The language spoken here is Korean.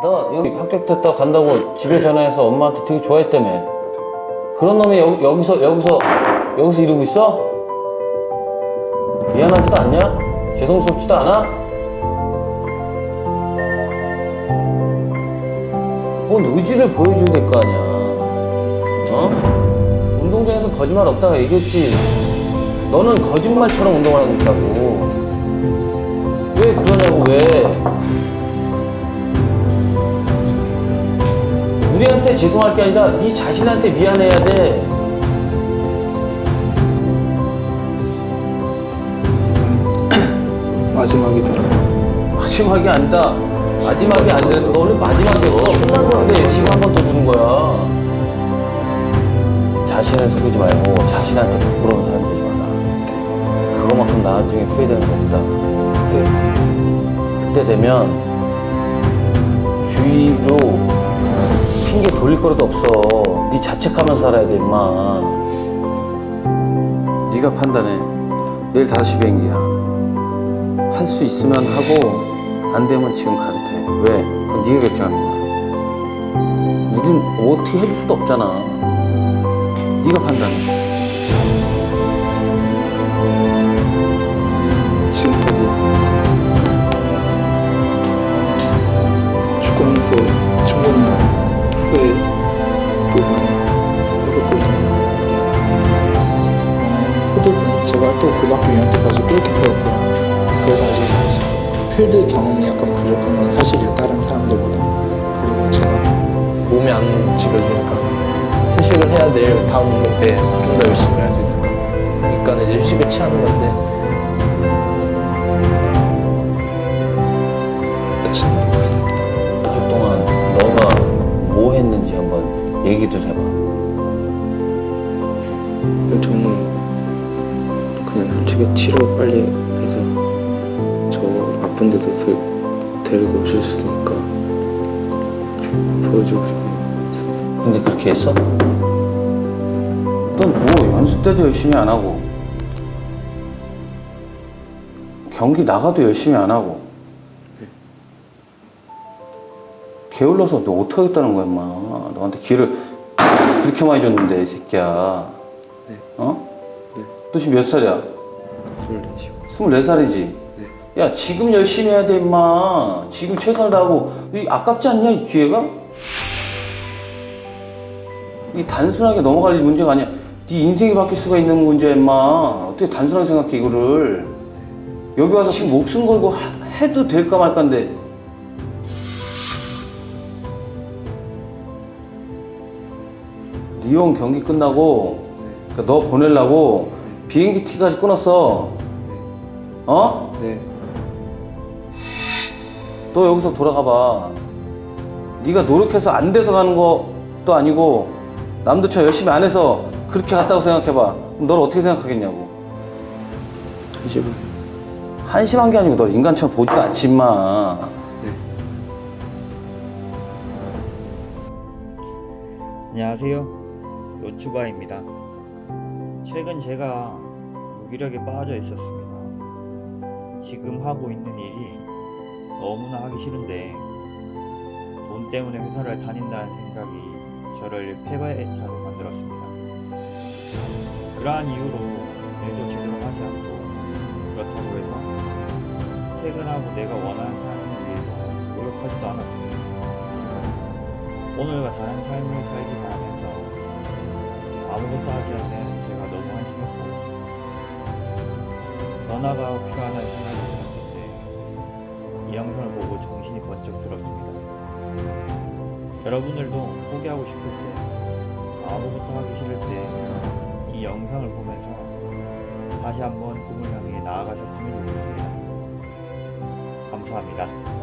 너 여기 합격됐다 간다고 집에 전화해서 엄마한테 되게 좋아했다며. 그런 놈이 여, 여기서 여기서 여기서 이러고 있어? 미안하지도 않냐? 죄송스럽지도 않아? 뭔 의지를 보여줘야 될 거 아니야. 어? 운동장에서 거짓말 없다가 얘기했지. 너는 거짓말처럼 운동을 하고 있다고. 왜 그러냐고 왜? 우리한테 죄송할 게 아니라 네 자신한테 미안해야 돼. 마지막이더라고. 마지막이 아니다. 마지막이 아니라 너 원래 마지막이었어. 끝난 건데 지금 한번 더 주는 거야. 자신을 속이지 말고 자신한테 부끄러운 사람 되지 마라. 그거만큼 나중에 후회되는 겁니다. 네. 그때 되면 주위로 핑계 돌릴 거리도 없어. 네 자책하면서 살아야 돼, 임마. 네가 판단해. 내일 5시 비행기야. 할 수 있으면 하고 안 되면 지금 돼. 왜? 그건 네가 결정하는 거야. 우린 어떻게 해줄 수도 없잖아. 네가 판단해. 또 고등학교 2학년 때까지 골키퍼였고 그래서 아직 필드 경험이 약간 부족한 건 사실이에요. 다른 사람들보다. 그리고 제가 몸이 안 지겨지니까 휴식을 해야 내일 다음 운동 때 좀 더 열심히 할 수 있을 것 같아요. 그러니까 이제 휴식을 취하는 건데 열심히 하고 있습니다. 한주 동안 너가 뭐 했는지 한번 얘기를 해봐. 저는 솔직히 치료 빨리 해서 저 아픈 데도 들, 데리고 오실 수 있으니까 보여주고 싶어요. 근데 그렇게 했어? 넌 뭐 연습 때도 열심히 안 하고 경기 나가도 열심히 안 하고 게을러서 너 어떡하겠다는 거야 임마 너한테 기회를 그렇게 많이 줬는데 이 새끼야 네. 어? 네. 너 지금 몇 살이야? 솔레시고 24살이지? 네. 야 지금 열심히 해야 돼 임마. 지금 최선을 다하고. 이 아깝지 않냐 이 기회가? 이게 단순하게 넘어갈 문제가 아니야. 네 인생이 바뀔 수가 있는 문제야 임마. 어떻게 단순하게 생각해 이거를? 여기 와서 지금 목숨 걸고 하- 해도 될까 말까인데. 리온 경기 끝나고 그러니까 너 보내려고 비행기 티까지 끊었어 어? 네. 너 여기서 돌아가 봐. 네가 노력해서 안 돼서 가는 것도 아니고 남들처럼 열심히 안 해서 그렇게 갔다고 생각해 봐. 그럼 너를 어떻게 생각하겠냐고. 한시분 한심한 게 아니고 너 인간처럼 보지도 않지 임마. 네. 안녕하세요. 요추바입니다. 최근 제가 무기력에 빠져 있었습니다. 지금 하고 있는 일이 너무나 하기 싫은데 돈 때문에 회사를 다닌다는 생각이 저를 패배자로 만들었습니다. 그러한 이유로 일도 제대로 하지 않고 그렇다고 해서 퇴근하고 내가 원하는 삶을 위해서 노력하지도 않았습니다. 오늘과 다른 삶을 살기 바라면서 아무것도 하지 않는 변화가 필요하다는 생각이 들었을 때 이 영상을 보고 정신이 번쩍 들었습니다. 여러분들도 포기하고 싶을 때 아무것도 하기 싫을 때 이 영상을 보면서 다시 한번 꿈을 향해 나아가셨으면 좋겠습니다. 감사합니다.